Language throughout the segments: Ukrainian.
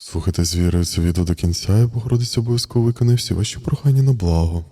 Слухайте з вірою відео до кінця, і Богородиця обов'язково виконає всі ваші прохання на благо.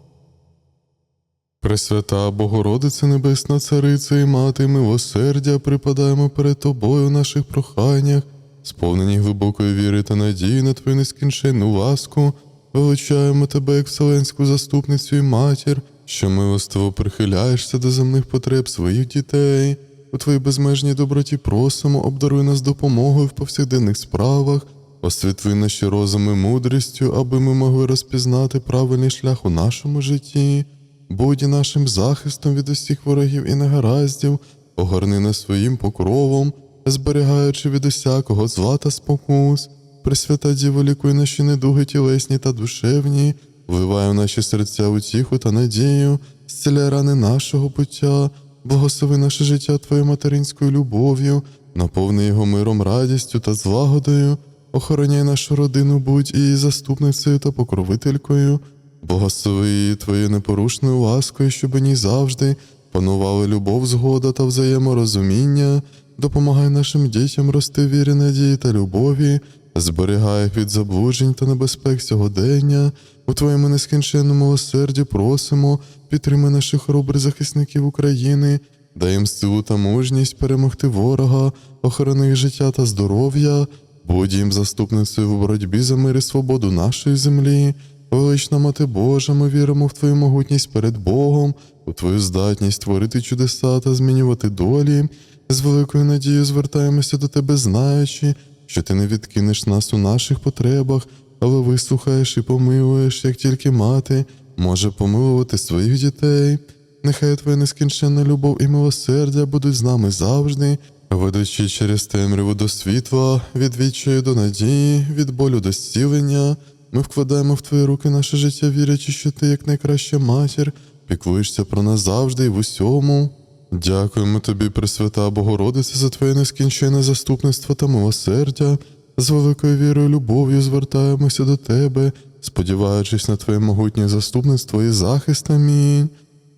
Пресвята Богородице Небесна Цариця і Мати милосердя, припадаємо перед Тобою в наших проханнях, сповнені глибокої віри та надії на Твою нескінченну ласку, величаємо Тебе як вселенську заступницю і матір, що милостиво прихиляєшся до земних потреб своїх дітей. У Твоїй безмежній доброті просимо, обдаруй нас допомогою в повсякденних справах, освітли наші розуми мудрістю, аби ми могли розпізнати правильний шлях у нашому житті. Будь нашим захистом від усіх ворогів і негараздів, огорни нас своїм покровом, зберігаючи від усякого зла та спокус. Пресвята Діво, лікуй наші недуги тілесні та душевні, вливай в наші серця утіху та надію, зціляй рани нашого буття, благослови наше життя Твоєю материнською любов'ю, наповни його миром, радістю та злагодою, охороняй нашу родину, будь її заступницею та покровителькою. Благослови її Твоєю непорушною ласкою, щоб у ній завжди панували любов, згода та взаєморозуміння, допомагай нашим дітям рости вірі, надії та любові, зберігай їх від заблуджень та небезпек сьогодення. У Твоєму нескінченному милосерді просимо, підтримай наших хоробрих захисників України, дай їм силу та мужність перемогти ворога, охорони життя та здоров'я, будь заступницею в боротьбі за мир і свободу нашої землі. Велична Мати Божа, ми віримо в Твою могутність перед Богом, у Твою здатність творити чудеса та змінювати долі. З великою надією звертаємося до Тебе, знаючи, що Ти не відкинеш нас у наших потребах, але вислухаєш і помилуєш, як тільки мати може помилувати своїх дітей. Нехай Твоя нескінченна любов і милосердя будуть з нами завжди, ведучи через темряву до світла, від відчаю до надії, від болю до зцілення. Ми вкладаємо в твої руки наше життя, вірячи, що ти, як найкраща матір, піклуєшся про нас завжди і в усьому. Дякуємо тобі, Пресвята Богородице, за твоє нескінченне заступництво та милосердя. З великою вірою любов'ю звертаємося до тебе, сподіваючись на твоє могутнє заступництво і захист. Амінь.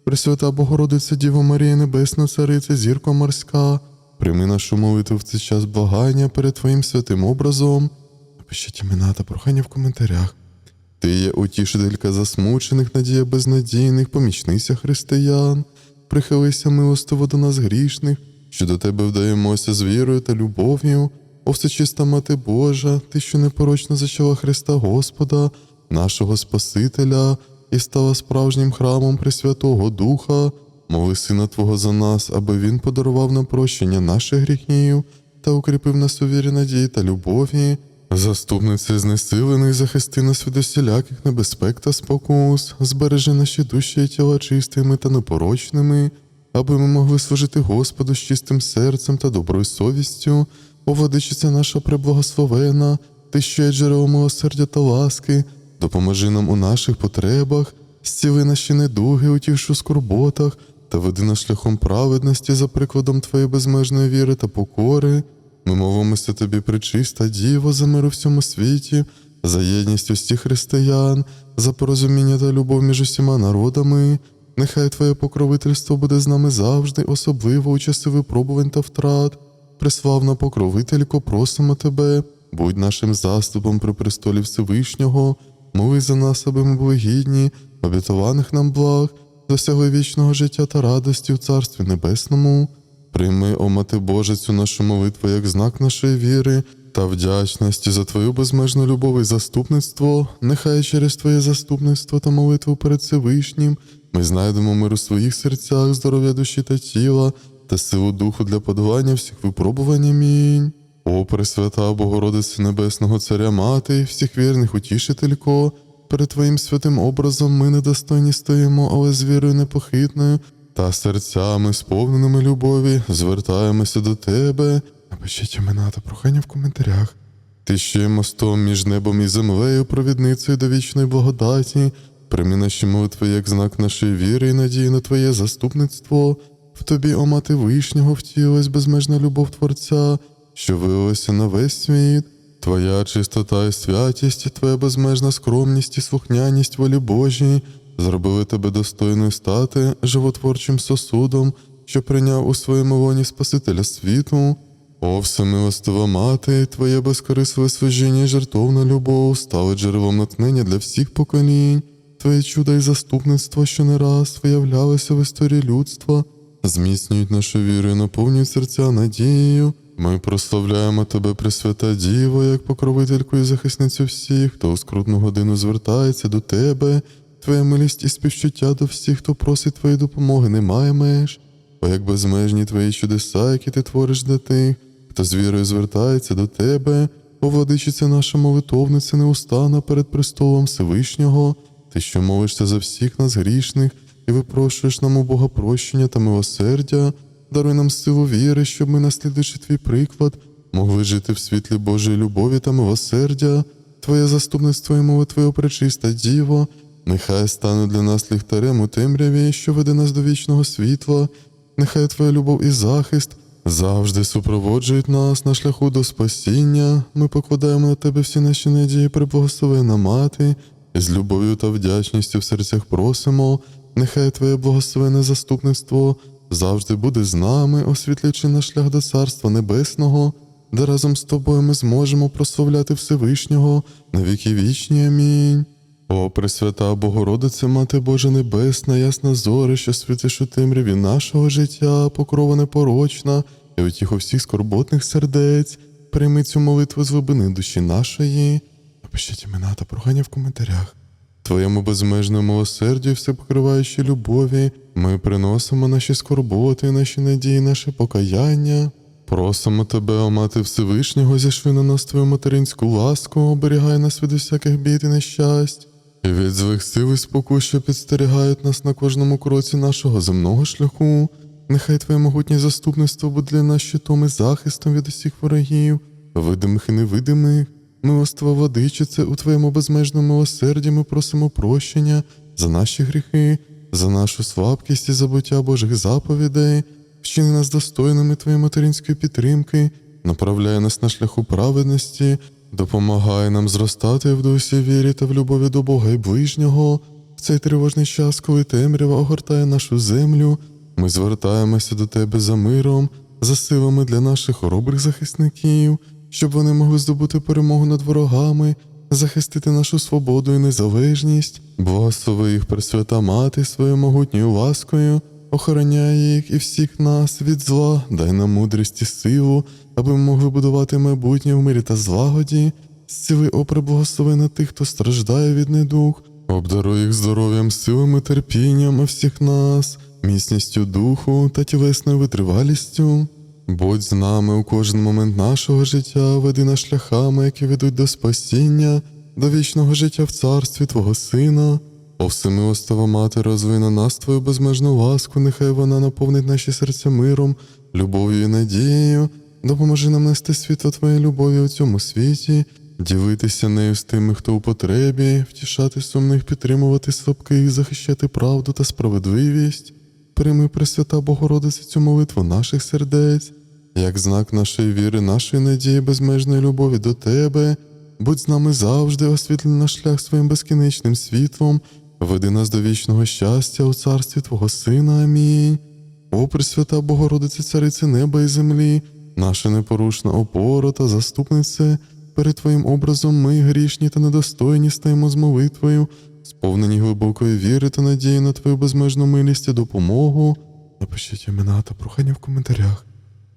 Пресвята Богородиця Діво Марія Небесна Цариця, зірко морська, прийми нашу молитву в цей час благання перед Твоїм святим образом. Напишіть імена та прохання в коментарях. Ти є утішителька засмучених, надія безнадійних, помічниця християн. Прихилися милостиво до нас грішних, що до тебе вдаємося з вірою та любов'ю. О всечиста Мати Божа, ти, що непорочно зачала Христа Господа, нашого Спасителя, і стала справжнім храмом Пресвятого Духа, моли Сина Твого за нас, аби Він подарував нам прощення наших гріхів та укріпив нас у вірі надії та любові. Заступниця знесилених, захисти нас від усіляких небезпек та спокус, збережи наші душі і тіла чистими та непорочними, аби ми могли служити Господу з чистим серцем та доброю совістю, о владичиця наша преблагословена, ти що є джерело милосердя та ласки, допоможи нам у наших потребах, зціли наші недуги, утішу скорботах та веди нас шляхом праведності за прикладом Твоєї безмежної віри та покори. Ми мовимося тобі, причиста Діво, за мир у всьому світі, за єдність усіх християн, за порозуміння та любов між усіма народами. Нехай Твоє покровительство буде з нами завжди, особливо у часи випробувань та втрат. Приславна покровителько, просимо тебе, будь нашим заступом при престолі Всевишнього, моли за нас, аби ми були гідні, обітованих нам благ, досягли вічного життя та радості в Царстві Небесному. Прийми, о Мати Божа, цю нашу молитву як знак нашої віри та вдячності за Твою безмежну любов і заступництво. Нехай через Твоє заступництво та молитву перед Всевишнім ми знайдемо мир у своїх серцях, здоров'я душі та тіла та силу духу для подолання всіх випробувань. Амінь. О, Пресвята Богородице Небесного Царя Мати, всіх вірних утішителько, перед Твоїм святим образом ми недостойні стоїмо, але з вірою непохитною та серцями, сповненими любові, звертаємося до Тебе. Напишіть імена та прохання в коментарях. Ти ще мостом між небом і землею, провідницею до вічної благодаті. Прийми наші молитви як знак нашої віри і надії на Твоє заступництво. В тобі, о мати вишнього, втілилась безмежна любов Творця, що вилилася на весь світ. Твоя чистота і святість, твоя безмежна скромність і слухняність волі Божій зробили тебе достойною стати животворчим сосудом, що прийняв у своєму лоні Спасителя світу. О, всемилостива мати, Твоє безкорисливе служіння і жертовна любов стали джерелом натхнення для всіх поколінь. Твоє чудо і заступництво, що не раз виявлялося в історії людства, зміцнюють нашу віру і наповнюють серця надією. Ми прославляємо Тебе, Пресвята Діво, як покровительку і захисницю всіх, хто у скрутну годину звертається до Тебе. Твоя милість і співчуття до всіх, хто просить Твоєї допомоги, немає меж. О, як безмежні Твої чудеса, які ти твориш для тих, хто з вірою звертається до Тебе, о, владичиця наша молитовниця неустана перед престолом Всевишнього, ти, що молишся за всіх нас грішних і випрошуєш нам у Бога прощення та милосердя, даруй нам силу віри, щоб ми, наслідуючи твій приклад, могли жити в світлі Божої любові та милосердя. Твоє заступництво і мови Твоє пречиста Діво, нехай стане для нас ліхтарем у темряві, що веде нас до вічного світла, нехай Твоя любов і захист завжди супроводжують нас на шляху до спасіння. Ми покладаємо на Тебе всі наші надії, преблагословена мати, і з любов'ю та вдячністю в серцях просимо, нехай Твоє благословене заступництво завжди буде з нами, освітлюючи наш шлях до Царства Небесного, де разом з тобою ми зможемо прославляти Всевишнього на віки вічні. Амінь. О, Пресвята Богородице, Мати Божа Небесна, ясна зоре, що світиш у темряві нашого життя, покрова непорочна, і утіху всіх скорботних сердець, прийми цю молитву з глибини душі нашої. Напишіть імена та прохання в коментарях. Твоєму безмежному милосердю і всепокриваючій любові ми приносимо наші скорботи, наші надії, наше покаяння. Просимо тебе, о Мати Всевишнього, зішви на нас твою материнську ласку, оберігай нас від усяких бід і нещасть, і від злих сил і спокус, що підстерігають нас на кожному кроці нашого земного шляху. Нехай Твоє могутнє заступництво буде для нас щитом і захистом від усіх ворогів, видимих і невидимих. Милоства владичице, у Твоєму безмежному милосерді ми просимо прощення за наші гріхи, за нашу слабкість і забуття Божих заповідей, вчини нас достойними Твоєї материнської підтримки, направляй нас на шляху праведності, допомагай нам зростати в дусі вірі та в любові до Бога і ближнього. В цей тривожний час, коли темрява огортає нашу землю, ми звертаємося до Тебе за миром, за силами для наших хоробрих захисників, щоб вони могли здобути перемогу над ворогами, захистити нашу свободу і незалежність, благослови їх Пресвята Мати своєю могутньою ласкою, охороняй їх і всіх нас від зла, дай нам мудрість і силу, аби ми могли будувати майбутнє в мирі та злагоді, зціли опри благослови на тих, хто страждає від недух, обдаруй їх здоров'ям, силами, терпінням, всіх нас, міцністю духу та тілесною витривалістю. Будь з нами у кожен момент нашого життя, веди нас шляхами, які ведуть до спасіння, до вічного життя в царстві Твого Сина. О всемилостива мати, розвий на нас Твою безмежну ласку, нехай вона наповнить наші серця миром, любов'ю і надією. Допоможи нам нести світло Твоєї любові у цьому світі, ділитися нею з тими, хто у потребі, втішати сумних, підтримувати слабких, захищати правду та справедливість. Прийми, Пресвята Богородице, цю молитву наших сердець, як знак нашої віри, нашої надії, безмежної любові до Тебе. Будь з нами завжди, освітли наш шлях своїм безкінечним світлом, веди нас до вічного щастя у царстві Твого Сина. Амінь. О, Пресвята Богородице, Царице неба і землі, наша непорушна опора та заступнице, перед Твоїм образом ми, грішні та недостойні, стаємо з молитвою, сповнені глибокої віри та надії на Твою безмежну милість і допомогу. Напишіть імена та прохання в коментарях.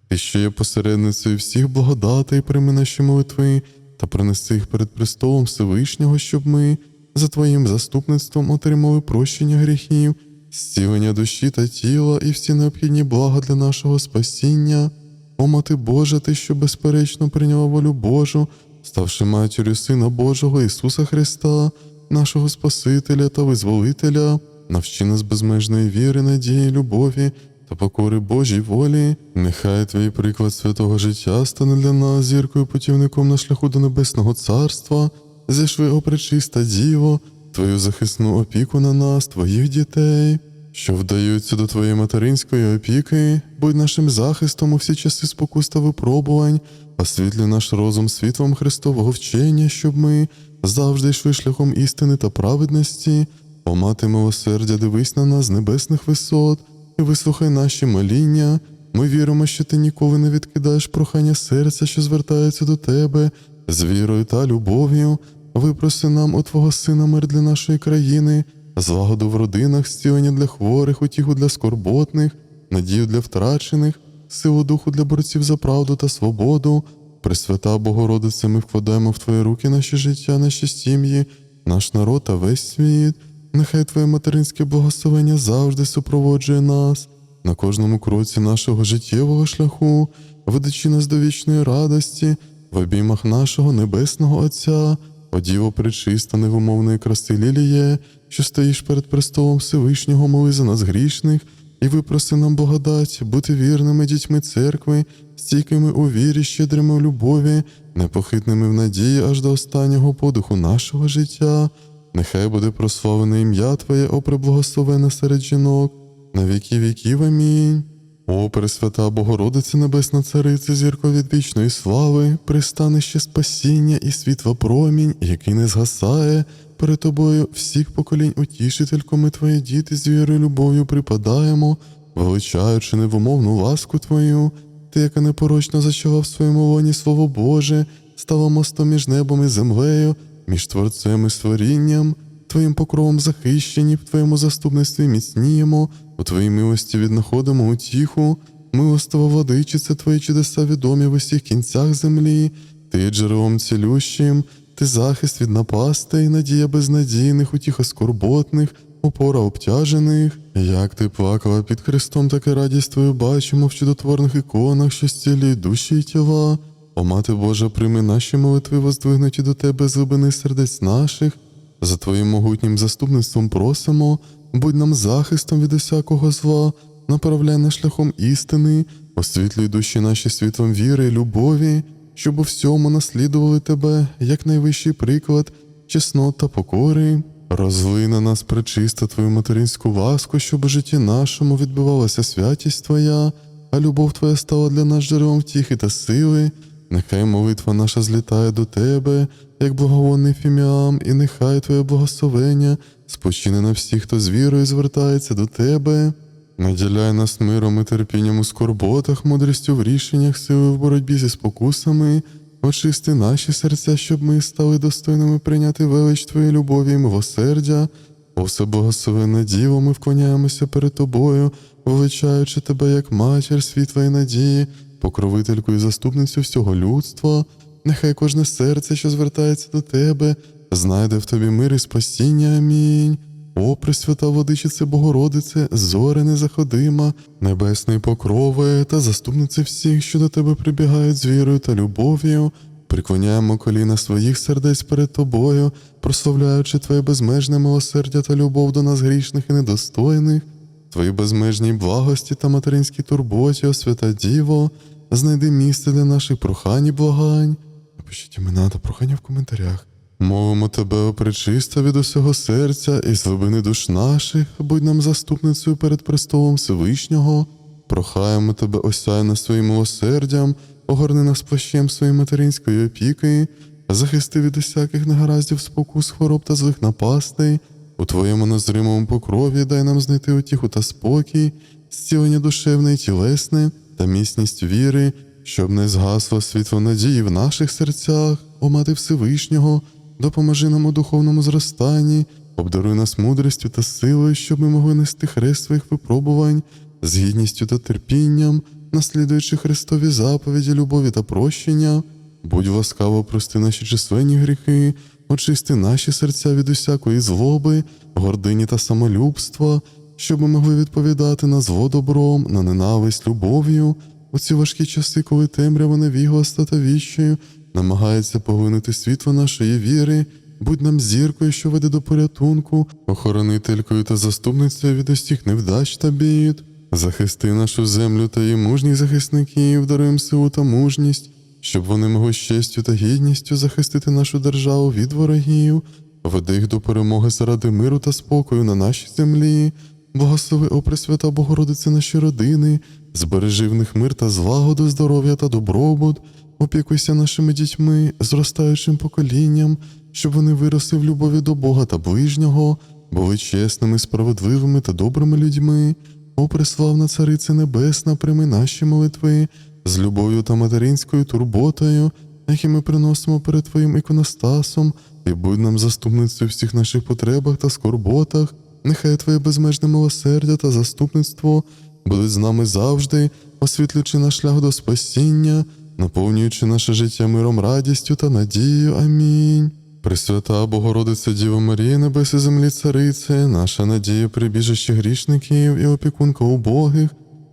Ти, що є посередницею всіх благодатей, прийми наші молитви та принеси їх перед престолом Всевишнього, щоб ми за Твоїм заступництвом отримали прощення гріхів, зцілення душі та тіла і всі необхідні блага для нашого спасіння. О, Мати Божа, Ти, що безперечно прийняла волю Божу, ставши матір'ю Сина Божого Ісуса Христа, нашого Спасителя та Визволителя, навчи нас безмежної віри, надії, любові та покори Божій волі. Нехай Твій приклад святого життя стане для нас зіркою путівником на шляху до Небесного Царства, зішви опречиста Діво, Твою захисну опіку на нас, Твоїх дітей, що вдаються до Твоєї материнської опіки, будь нашим захистом у всі часи спокус та випробувань, освітлі наш розум світлом Христового вчення, щоб ми завжди йшли шляхом істини та праведності. О мати милосердя, дивись на нас з небесних висот і вислухай наші моління, Ми віримо, що ти ніколи не відкидаєш прохання серця, що звертається до тебе з вірою та любов'ю. Випроси нам у Твого Сина мир для нашої країни, злагоду в родинах, зцілення для хворих, утіху для скорботних, надію для втрачених, силу духу для борців за правду та свободу. Пресвята Богородице, ми вкладаємо в Твої руки наше життя, наші сім'ї, наш народ та весь світ. Нехай Твоє материнське благословення завжди супроводжує нас на кожному кроці нашого життєвого шляху, ведучи нас до вічної радості, в обіймах нашого небесного Отця, о Діво пречиста невимовної краси Ліліє, що стоїш перед престолом Всевишнього, моли за нас грішних, і випроси нам благодать, бути вірними дітьми церкви, стійкими у вірі, щедрими в любові, непохитними в надії аж до останнього подиху нашого життя. Нехай буде прославлене ім'я Твоє, о преблагословене серед жінок, на віки віків. Амінь. О, Пресвята Богородице Небесна Царице, зірко від вічної слави, пристанище спасіння і світла промінь, який не згасає, перед тобою. Всіх поколінь утішителько ми твої діти з вірою любов'ю припадаємо, величаючи невумовну ласку Твою, ти, яка непорочно зачала в своєму лоні Слово Боже, стала мостом між небом і землею, між творцем і створінням, Твоїм покровом захищені, в Твоєму заступництві міцніємо, у Твоїй милості віднаходимо утіху, милостива владичице, Твої чудеса відомі в усіх кінцях землі, Ти джерелом цілющим, Ти захист від напастей, надія безнадійних, утіха скорботних, опора обтяжених. Як ти плакала під Христом, так і радість Твою бачимо в чудотворних іконах, що зцілюють душі й тіла. О, Мати Божа, прийми наші молитви, воздвигнуті до Тебе з глибини сердець наших. За Твоїм могутнім заступництвом просимо, будь нам захистом від усякого зла, направляй нас шляхом істини, освітлюй душі наші світлом віри любові, щоб у всьому наслідували Тебе, як найвищий приклад, чеснот та покори. Розлий на нас пречиста Твою материнську ласку, щоб у житті нашому відбивалася святість Твоя, а любов Твоя стала для нас джерелом втіхи та сили. Нехай молитва наша злітає до Тебе, як благовонний фіміам, і нехай Твоє благословення спочине на всіх, хто з вірою звертається до Тебе. Наділяй нас миром і терпінням у скорботах, мудрістю в рішеннях, силою в боротьбі зі спокусами, очисти наші серця, щоб ми стали достойними прийняти велич Твоєї любові і милосердя. О всеблагословенна Діво, ми вклоняємося перед Тобою, величаючи Тебе як матір світла і надії, покровительку і заступницю всього людства. Нехай кожне серце, що звертається до Тебе, знайде в Тобі мир і спасіння. Амінь. О, Пресвята Водичице Богородице, зоре незаходима, небесний покрове та заступнице всіх, що до тебе прибігають з вірою та любов'ю, приклоняємо коліна своїх сердець перед тобою, прославляючи Твоє безмежне милосердя та любов до нас грішних і недостойних, Твої безмежній благості та материнській турботі, о Діво, знайди місце для наших прохань і благань. Напишіть імена та прохання в коментарях. Мовимо тебе, о пречиста від усього серця і з глибини душ наших, будь нам заступницею перед престолом Всевишнього. Прохаємо тебе, осяй нас своїм милосердям, огорни нас плащем своєї материнської опіки, захисти від усяких негараздів, спокус, хвороб та злих напастей. У твоєму незримому покрові дай нам знайти утіху та спокій, зцілення душевне і тілесне та міцність віри, щоб не згасло світло надії в наших серцях, о Мати Всевишнього, допоможи нам у духовному зростанні, обдаруй нас мудрістю та силою, щоб ми могли нести хрест своїх випробувань, з гідністю та терпінням, наслідуючи Христові заповіді, любові та прощення. Будь ласкаво, прости наші численні гріхи, очисти наші серця від усякої злоби, гордині та самолюбства, щоб ми могли відповідати на зло добром, на ненависть любов'ю. У ці важкі часи, коли темрява невігласта та віщою намагається поглинути світло нашої віри, будь нам зіркою, що веде до порятунку, охоронителькою та заступницею від усіх невдач та бід. Захисти нашу землю та її мужніх захисників, даруй силу та мужність, щоб вони могли з честю та гідністю захистити нашу державу від ворогів, веди їх до перемоги заради миру та спокою на нашій землі. Благослови, о Пресвята Богородице, наші родини, збережи в них мир та злагоду, здоров'я та добробут, опікуйся нашими дітьми, зростаючим поколінням, щоб вони виросли в любові до Бога та ближнього, були чесними, справедливими та добрими людьми. О, преславна Царице Небесна, прийми наші молитви з любов'ю та материнською турботою, які ми приносимо перед Твоїм іконостасом, і будь нам заступницею всіх наших потребах та скорботах. Нехай Твоє безмежне милосердя та заступництво будуть з нами завжди, освітлюючи наш шлях до спасіння, наповнюючи наше життя миром, радістю та надією. Амінь. Пресвята Богородиця Діва Марія, небеси землі Царице, наша надія, прибіжище грішників і опікунка убогих,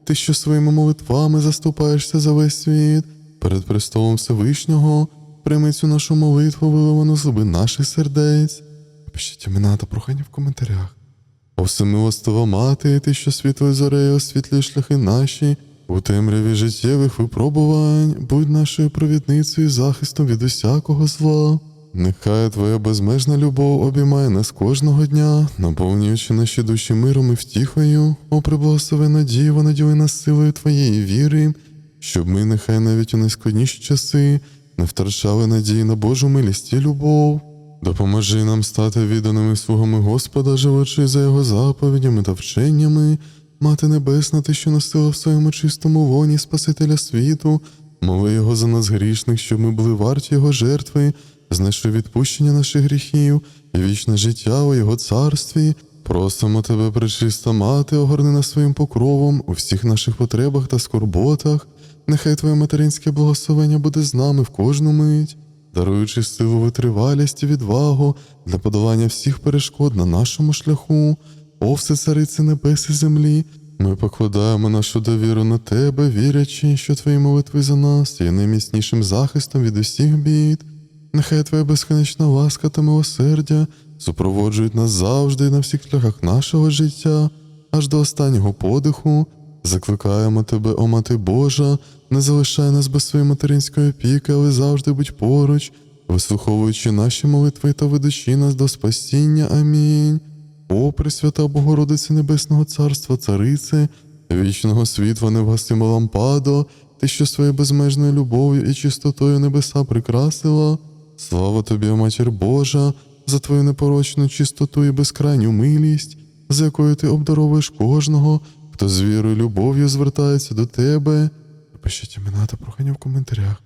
ти, що своїми молитвами заступаєшся за весь світ, перед престолом Всевишнього, прийми цю нашу молитву, виливану з наших сердець. Пишіть імена та прохання в коментарях. О всемилостива мати, ти, що світлою зорею освітлюєш шляхи наші, у темряві життєвих випробувань, будь нашою провідницею і захистом від усякого зла. Нехай Твоя безмежна любов обіймає нас кожного дня, наповнюючи наші душі миром і втіхою, о приблагословена Діва, наділи нас силою Твоєї віри, щоб ми, нехай навіть у найскладніші часи, не втрачали надії на Божу милість і любов. Допоможи нам стати відданими слугами Господа, живучи за Його заповідями та вченнями, Мати Небесна, ти, що носила в своєму чистому воні Спасителя світу, моли Його за нас грішних, щоб ми були варті Його жертви, знайшли відпущення наших гріхів і вічне життя у Його царстві. Просимо тебе, пречиста мати, огорни нас своїм покровом у всіх наших потребах та скорботах. Нехай Твоє материнське благословення буде з нами в кожну мить, даруючи силу витривалість і відвагу для подолання всіх перешкод на нашому шляху. О, все цариці небес і землі, ми покладаємо нашу довіру на тебе, вірячи, що твої молитви за нас є найміцнішим захистом від усіх бід. Нехай Твоя безконечна ласка та милосердя супроводжують нас завжди на всіх шляхах нашого життя, аж до останнього подиху. Закликаємо тебе, о Мати Божа, не залишай нас без своєї материнської опіки, але завжди будь поруч, вислуховуючи наші молитви та ведучи нас до спасіння. Амінь. О, Пресвята Богородице Небесного Царства, Царице, вічного світла невгасима лампадо, ти, що своєю безмежною любов'ю і чистотою небеса прикрасила. Слава тобі, Матір Божа, за твою непорочну чистоту і безкрайню милість, з якою ти обдаровуєш кожного, хто з вірою любов'ю звертається до тебе. Пишіть імена та прохання в коментарях.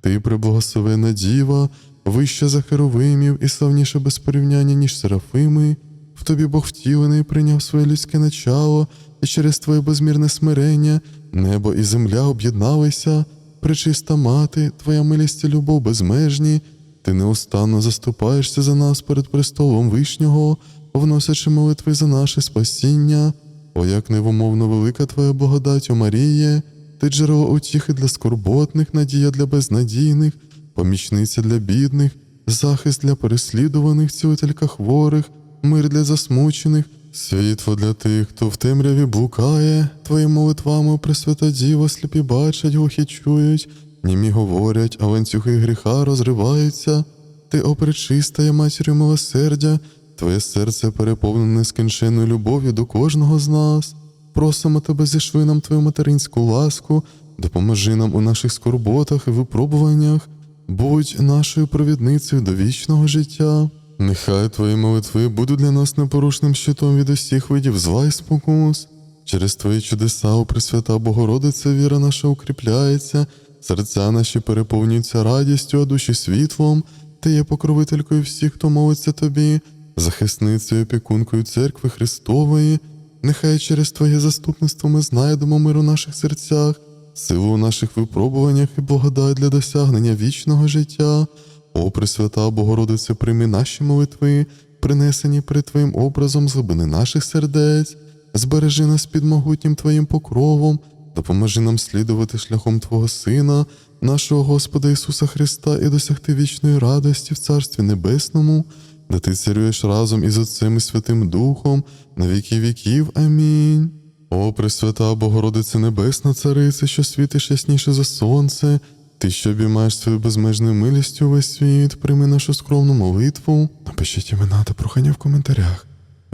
Ти приблагословена діва, вища за херовимів і славніша без порівняння, ніж серафими. В тобі Бог втілений прийняв своє людське начало, і через твоє безмірне смирення небо і земля об'єдналися. Пречиста мати, твоя милість і любов безмежні. Ти неустанно заступаєшся за нас перед престолом Вишнього, вносячи молитви за наше спасіння. О, як невумовно велика твоя благодать, о Маріє, ти джерело утіхи для скорботних, надія для безнадійних, помічниця для бідних, захист для переслідуваних, цілителька хворих, мир для засмучених, світло для тих, хто в темряві блукає, твоїми молитвами, Пресвята Діва, сліпі бачать, глухі чують, німі говорять, а ланцюги гріха розриваються. Ти, о пречиста, є матір'ю милосердя, твоє серце переповнене скінченною любов'ю до кожного з нас. Просимо тебе, зішви нам твою материнську ласку, допоможи нам у наших скорботах і випробуваннях, будь нашою провідницею до вічного життя. Нехай твої молитви будуть для нас непорушним щитом від усіх видів зла і спокус. Через твої чудеса, о Пресвята Богородиця, віра наша укріпляється, серця наші переповнюються радістю, а душі світлом. Ти є покровителькою всіх, хто молиться тобі, захисницею, опікункою церкви Христової. Нехай через Твоє заступництво ми знайдемо мир у наших серцях, силу у наших випробуваннях і благодать для досягнення вічного життя. О, Пресвята Богородице, прийми наші молитви, принесені перед Твоїм образом з глибини наших сердець, збережи нас під могутнім Твоїм покровом, допоможи нам слідувати шляхом Твого Сина, нашого Господа Ісуса Христа, і досягти вічної радості в Царстві Небесному, де Ти царюєш разом із Отцем і Святим Духом на віки віків. Амінь. О, Пресвята Богородице Небесна Царице, що світиш ясніше за сонце, ти, що обіймаєш свою безмежною милістю весь світ, прийми нашу скромну молитву. Напишіть імена та прохання в коментарях.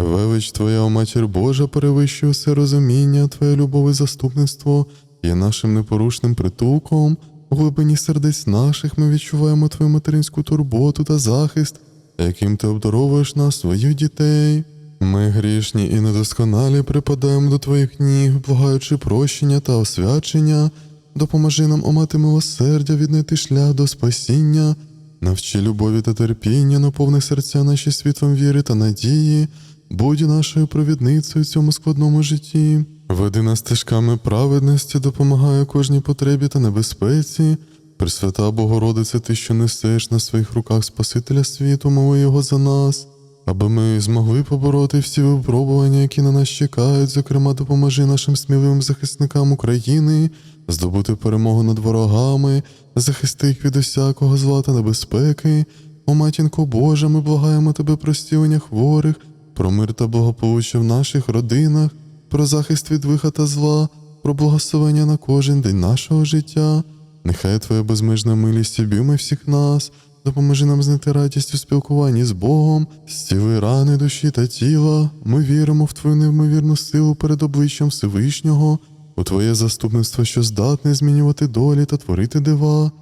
Велич Твоя, о Матір Божа, перевищує все розуміння, Твоя любов і заступництво є нашим непорушним притулком. У глибині сердець наших ми відчуваємо Твою материнську турботу та захист, яким ти обдаровуєш нас, своїх дітей. Ми грішні і недосконалі припадаємо до твоїх ніг, благаючи прощення та освячення. Допоможи нам омати милосердя, віднайти шлях до спасіння, навчи любові та терпіння, наповни серця наші світлом віри та надії, будь нашою провідницею в цьому складному житті. Веди нас стежками праведності, допомагай у кожній потребі та небезпеці. Пресвята Богородице, ти, що несеш на своїх руках Спасителя світу, мови його за нас, аби ми змогли побороти всі випробування, які на нас чекають, зокрема, допоможи нашим сміливим захисникам України здобути перемогу над ворогами, захисти їх від усякого зла та небезпеки. О матінко Божа, ми благаємо тебе простілення хворих, про мир та благополуччя в наших родинах, про захист від лиха та зла, про благословення на кожен день нашого життя. Нехай Твоя безмежна милість обійме всіх нас, допоможи нам знайти радість у спілкуванні з Богом, зціли рани душі та тіла. Ми віримо в Твою неймовірну силу перед обличчям Всевишнього, у Твоє заступництво, що здатне змінювати долі та творити дива.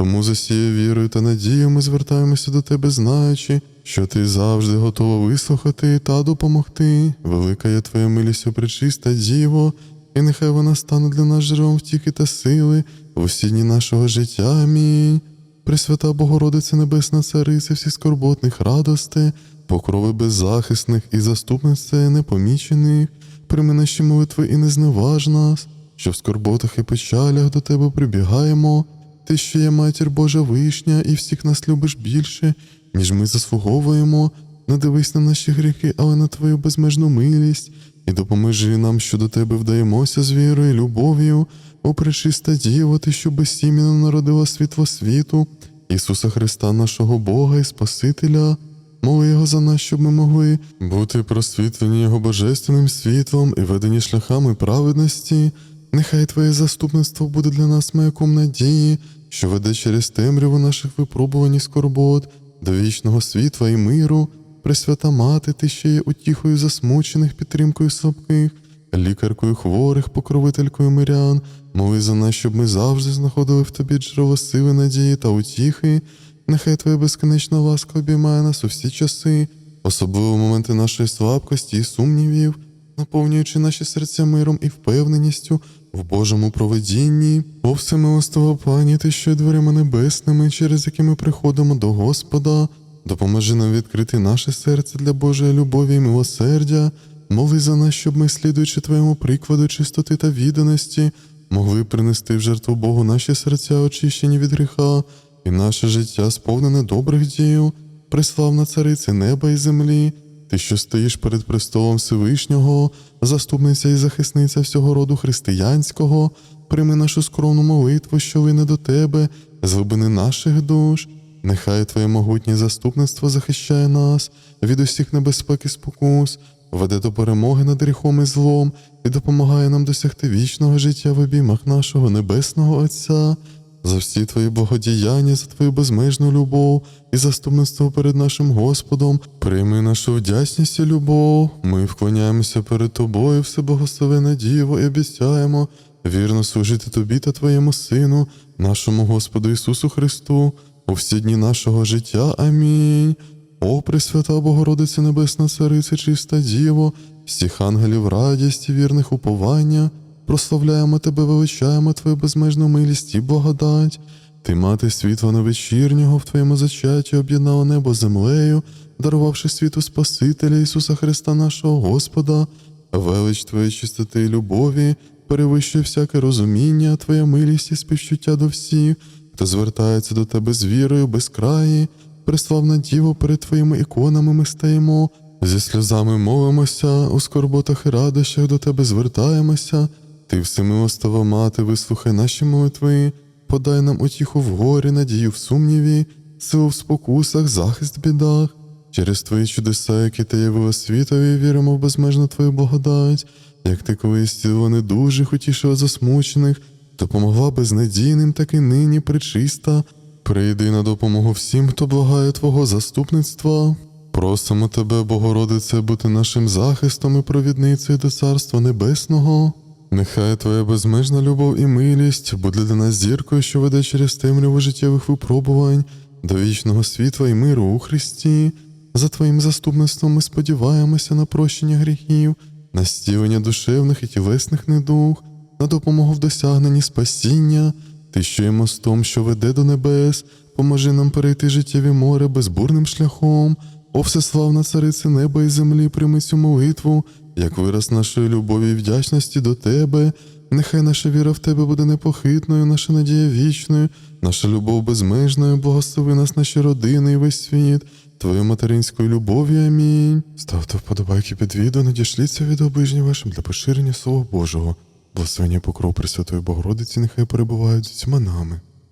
Тому за сією вірою та надією ми звертаємося до Тебе, знаючи, що Ти завжди готова вислухати та допомогти. Велика є Твоя милість, о пречиста Діво, і нехай вона стане для нас джерелом втіки та сили в усі дні нашого життя. Амінь. Пресвята Богородиця Небесна Цариця, всіх скорботних радостей, покрови беззахисних і заступнице непомічених, прийми наші молитви і не зневаж нас, що в скорботах і печалях до Тебе прибігаємо. Ти, що є матір Божа вишня, і всіх нас любиш більше, ніж ми заслуговуємо. Не дивись на наші гріхи, але на Твою безмежну милість, і допоможи нам, що до Тебе вдаємося з вірою і любов'ю, о пречиста Діво, Ти, що безсім'яно народила світло світу, Ісуса Христа, нашого Бога і Спасителя. Моли Його за нас, щоб ми могли бути просвітлені Його божественним світлом і ведені шляхами праведності. Нехай Твоє заступництво буде для нас маяком надії, що веде через темряву наших випробувань і скорбот до вічного світла і миру. Пресвята мати, ти ще є утіхою засмучених, підтримкою слабких, лікаркою хворих, покровителькою мирян. Моли за нас, щоб ми завжди знаходили в тобі джерело сили, надії та утіхи. Нехай Твоя безконечна ласка обіймає нас у всі часи, особливо в моменти нашої слабкості і сумнівів, наповнюючи наші серця миром і впевненістю в Божому проведінні. О всемилостива пані, ти що дверима небесними, через які ми приходимо до Господа. Допоможи нам відкрити наше серце для Божої любові і милосердя. Моли за нас, щоб ми, слідуючи Твоєму прикладу чистоти та відданості, могли принести в жертву Богу наші серця, очищені від гріха, і наше життя сповнене добрих діїв, преславна цариця неба і землі. Ти, що стоїш перед престолом Всевишнього, заступниця і захисниця всього роду християнського, прийми нашу скромну молитву, що вине до тебе, з глибини наших душ. Нехай Твоє могутнє заступництво захищає нас від усіх небезпек і спокус, веде до перемоги над гріхом і злом і допомагає нам досягти вічного життя в обіймах нашого небесного Отця. За всі твої благодіяння, за твою безмежну любов і заступництво перед нашим Господом, прийми нашу вдячність і любов. Ми вклоняємося перед тобою, всеблагословене Діво, і обіцяємо вірно служити тобі та твоєму Сину, нашому Господу Ісусу Христу, у всі дні нашого життя. Амінь. О, Пресвята Богородиця Небесна Цариця, чиста Діво, всіх ангелів радість і вірних уповання. Прославляємо тебе, величаємо Твою безмежну милість і благодать. Ти, мати світла невечірнього, в Твоєму зачатті об'єднала небо землею, дарувавши світу Спасителя Ісуса Христа нашого Господа, велич Твоєї чистоти і любові, перевищує всяке розуміння, Твоя милість і співчуття до всіх, хто звертається до Тебе з вірою без краї. Преславна Діво, перед Твоїми іконами ми стаємо, зі сльозами молимося, у скорботах і радощах до Тебе звертаємося. Ти всемилостива мати, вислухай наші молитви, подай нам утіху в горі, надію в сумніві, силу в спокусах, захист в бідах. Через твої чудеса, які ти явила світові, віримо в безмежну твою благодать, як ти колись цілила недужих, утішила засмучених, допомогла безнадійним, так і нині причиста. Прийди на допомогу всім, хто благає Твого заступництва. Просимо тебе, Богородице, бути нашим захистом і провідницею до Царства Небесного. Нехай Твоя безмежна любов і милість буде для нас зіркою, що веде через темряву життєвих випробувань до вічного світла і миру у Христі. За Твоїм заступництвом ми сподіваємося на прощення гріхів, на стілення душевних і тілесних недуг, на допомогу в досягненні спасіння. Ти, що є мостом, що веде до небес, поможи нам перейти життєві море безбурним шляхом. О, всеславна царице неба і землі, прийми цю молитву, як вираз нашої любові і вдячності до Тебе. Нехай наша віра в Тебе буде непохитною, наша надія вічною, наша любов безмежною, благослови нас, наші родини і весь світ, Твоєю материнською любов'ю. Амінь. Ставте вподобайки під відео, надішліться від оближні вашим для поширення Слова Божого. Благословення покров Пресвятої Богородиці нехай перебувають з усіма нами.